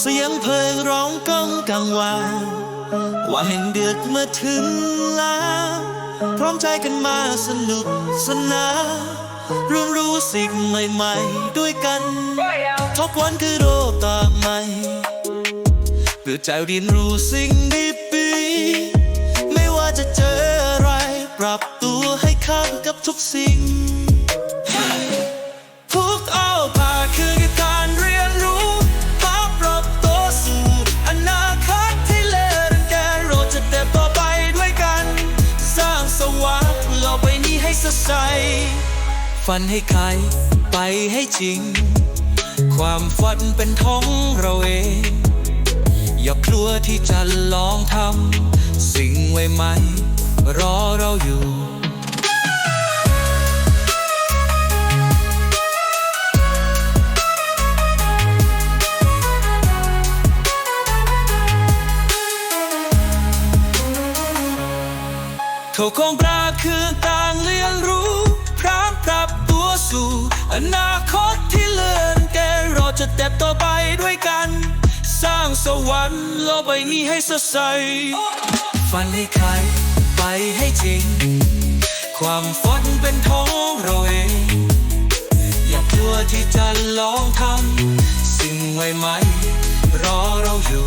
เสียงเพลงร้องก้องกังวานว่าแห่งเดือดมาถึงแล้วพร้อมใจกันมาสนุกสนานร่วมรู้สิ่งใหม่ๆ ด้วยกันทบวันคือโรคตาใหม่เพื่อใจเรียนรู้สิ่งดีๆไม่ว่าจะเจออะไร ปรับตัวให้เข้ากับทุกสิ่ง ให้สดใส ฝันให้ใครไปให้จริง ความฝันเป็นของเราเอง อย่ากลัวที่จะลองทำสิ่งไว้ไหม รอเราอยู่ เขาคงปลาคือต่างเรียนรู้พร้อมปรับตัวสู่อนาคตที่เลื่อนแกเราจะเติบโตไปด้วยกัน สร้างสวรรค์โลกใบนี้ให้สดใสฝันให้ใครไปให้จริง ความฝันเป็นของเราเอง อย่ากลัวที่จะลองทำสิ่งใหม่ๆรอเราอยู่